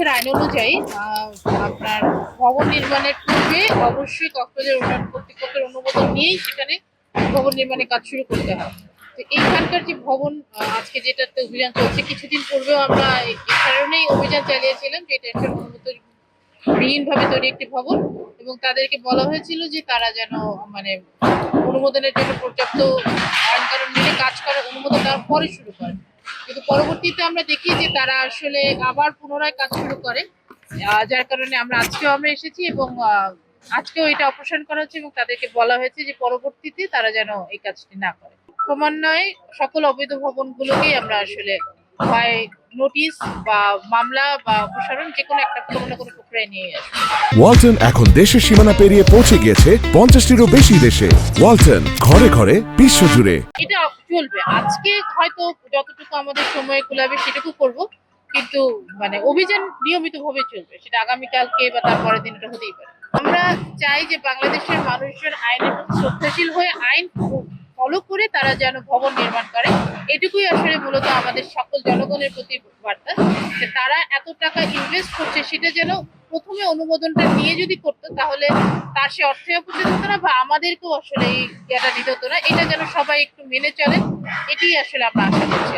কর্তৃপক্ষের আইন অনুযায়ী আপনার ভবন নির্মাণের পূর্বে অবশ্যই কক্সবাজার উন্নয়ন কর্তৃপক্ষের অনুমোদন নিয়েই সেখানে ভবন নির্মাণের কাজ শুরু করতে হয়। তো এইখানকার যে ভবন আজকে যেটাতে অভিযান চলছে, কিছুদিন পূর্বেও আমরা এই কারণেই অভিযান চালিয়েছিলাম যে এটা একটা বিহীনভাবে তৈরি একটি ভবন এবং তাদেরকে বলা হয়েছিল যে তারা যেন মানে অনুমোদনের জন্য পর্যাপ্ত আইন কারণ মেনে কাজ করার অনুমোদন দেওয়ার পরে শুরু করে। কিন্তু পরবর্তীতে আমরা দেখি যে তারা আসলে আবার পুনরায় কাজ শুরু করে। যার কারণে আমরা আজকেও আমরা এসেছি এবং আজকেও এটা অপারেশন করা হচ্ছে এবং তাদেরকে বলা হয়েছে যে পরবর্তীতে তারা যেন এই কাজটি না করে। ক্রমান্বয়ে সকল অবৈধ ভবনগুলোকেই আমরা আসলে নোটিশ বা মামলা বা অপসারণ যে কোনো একটা কোনো না কোনো প্রক্রিয়া নিয়ে আসব। ওয়ালটন এখন দেশের সীমানা পেরিয়ে পৌঁছে গিয়েছে পঞ্চাশটিরও বেশি দেশে। ওয়ালটন ঘরে ঘরে বিশ্বজুড়ে। এটা চলবে। আজকে হয়তো যতটুকু আমাদের সময় কুলাবে সেটুকু করব, কিন্তু মানে অভিযান নিয়মিত ভাবে চলবে। সেটা আগামীকালকে বা তারপরের দিন এটা হতেই পারে। আমরা চাই যে বাংলাদেশের মানুষজন আইনের প্রতি শ্রদ্ধাশীল হয়ে আইন ফলো করে তারা যেন ভবন নির্মাণ করে। এটুকুই আসলে মূলত আমাদের সকল জনগণের প্রতি বার্তা, যে তারা এত টাকা ইনভেস্ট করছে, সেটা যেন প্রথমে অনুমোদনটা নিয়ে যদি করতো, তাহলে তার সে অর্থে অপচয় হতো না বা আমাদেরকেও আসলে এই ইয়েটা দিতে না। এটা যেন সবাই একটু মেনে চলে। এটি আসলে আমরা আশা করছি।